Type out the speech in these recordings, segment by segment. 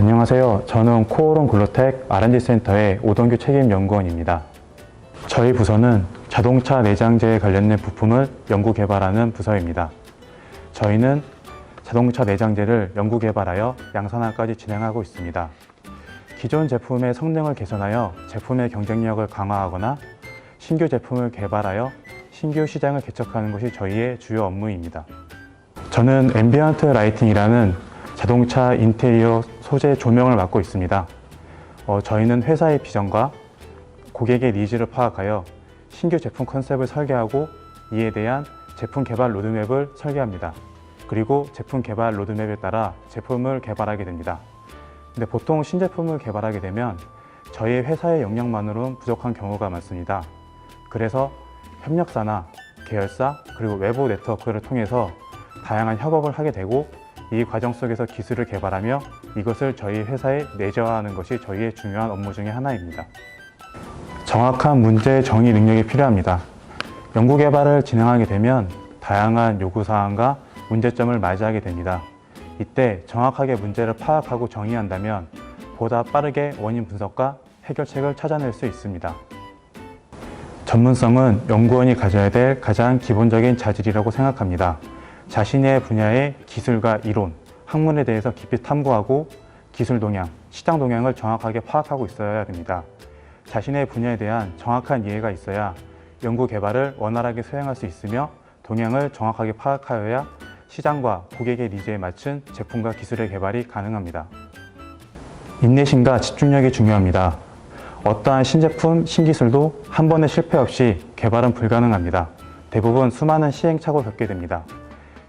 안녕하세요. 저는 코오롱 글로텍 R&D 센터의 오동규 책임 연구원입니다. 저희 부서는 자동차 내장재에 관련된 부품을 연구 개발하는 부서입니다. 저희는 자동차 내장재를 연구 개발하여 양산화까지 진행하고 있습니다. 기존 제품의 성능을 개선하여 제품의 경쟁력을 강화하거나 신규 제품을 개발하여 신규 시장을 개척하는 것이 저희의 주요 업무입니다. 저는 앰비언트 라이팅이라는 자동차 인테리어 소재 조명을 맡고 있습니다. 어, 저희는 회사의 비전과 고객의 니즈를 파악하여 신규 제품 컨셉을 설계하고 이에 대한 제품 개발 로드맵을 설계합니다. 그리고 제품 개발 로드맵에 따라 제품을 개발하게 됩니다. 근데 보통 신제품을 개발하게 되면 저희 회사의 역량만으로는 부족한 경우가 많습니다. 그래서 협력사나 계열사 그리고 외부 네트워크를 통해서 다양한 협업을 하게 되고 이 과정 속에서 기술을 개발하며 이것을 저희 회사에 내재화하는 것이 저희의 중요한 업무 중의 하나입니다. 정확한 문제 정의 능력이 필요합니다. 연구 개발을 진행하게 되면 다양한 요구 사항과 문제점을 맞이하게 됩니다. 이때 정확하게 문제를 파악하고 정의한다면 보다 빠르게 원인 분석과 해결책을 찾아낼 수 있습니다. 전문성은 연구원이 가져야 될 가장 기본적인 자질이라고 생각합니다. 자신의 분야의 기술과 이론, 학문에 대해서 깊이 탐구하고 기술 동향, 시장 동향을 정확하게 파악하고 있어야 됩니다. 자신의 분야에 대한 정확한 이해가 있어야 연구 개발을 원활하게 수행할 수 있으며 동향을 정확하게 파악하여야 시장과 고객의 니즈에 맞춘 제품과 기술의 개발이 가능합니다. 인내심과 집중력이 중요합니다. 어떠한 신제품, 신기술도 한 번의 실패 없이 개발은 불가능합니다. 대부분 수많은 시행착오를 겪게 됩니다.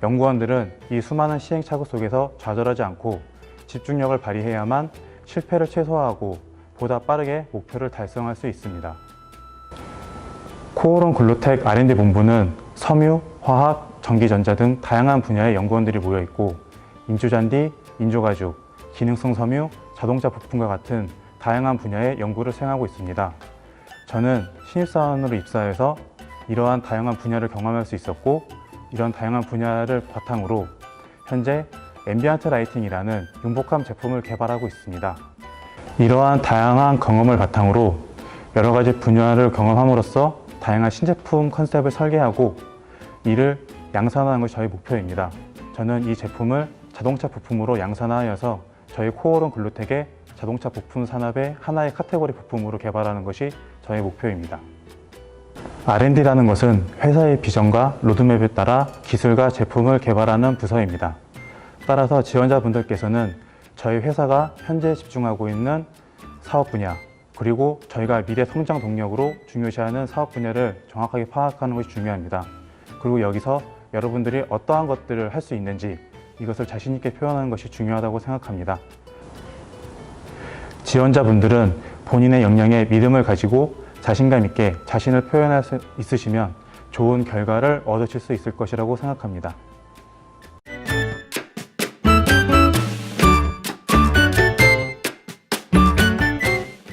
연구원들은 이 수많은 시행착오 속에서 좌절하지 않고 집중력을 발휘해야만 실패를 최소화하고 보다 빠르게 목표를 달성할 수 있습니다. 코오롱 글로텍 R&D 본부는 섬유, 화학, 전기전자 등 다양한 분야의 연구원들이 모여 있고 인조잔디, 인조가죽, 기능성 섬유, 자동차 부품과 같은 다양한 분야의 연구를 수행하고 있습니다. 저는 신입사원으로 입사해서 이러한 다양한 분야를 경험할 수 있었고 이런 다양한 분야를 바탕으로 현재 앰비언트 라이팅이라는 융복함 제품을 개발하고 있습니다. 이러한 다양한 경험을 바탕으로 여러 가지 분야를 경험함으로써 다양한 신제품 컨셉을 설계하고 이를 양산화하는 것이 저희 목표입니다. 저는 이 제품을 자동차 부품으로 양산화하여서 저희 코어론 글루텍의 자동차 부품 산업의 하나의 카테고리 부품으로 개발하는 것이 저희 목표입니다. R&D라는 것은 회사의 비전과 로드맵에 따라 기술과 제품을 개발하는 부서입니다. 따라서 지원자분들께서는 저희 회사가 현재 집중하고 있는 사업 분야, 그리고 저희가 미래 성장 동력으로 중요시하는 사업 분야를 정확하게 파악하는 것이 중요합니다. 그리고 여기서 여러분들이 어떠한 것들을 할 수 있는지 이것을 자신있게 표현하는 것이 중요하다고 생각합니다. 지원자분들은 본인의 역량에 믿음을 가지고 자신감 있게 자신을 표현할 수 있으시면 좋은 결과를 얻으실 수 있을 것이라고 생각합니다.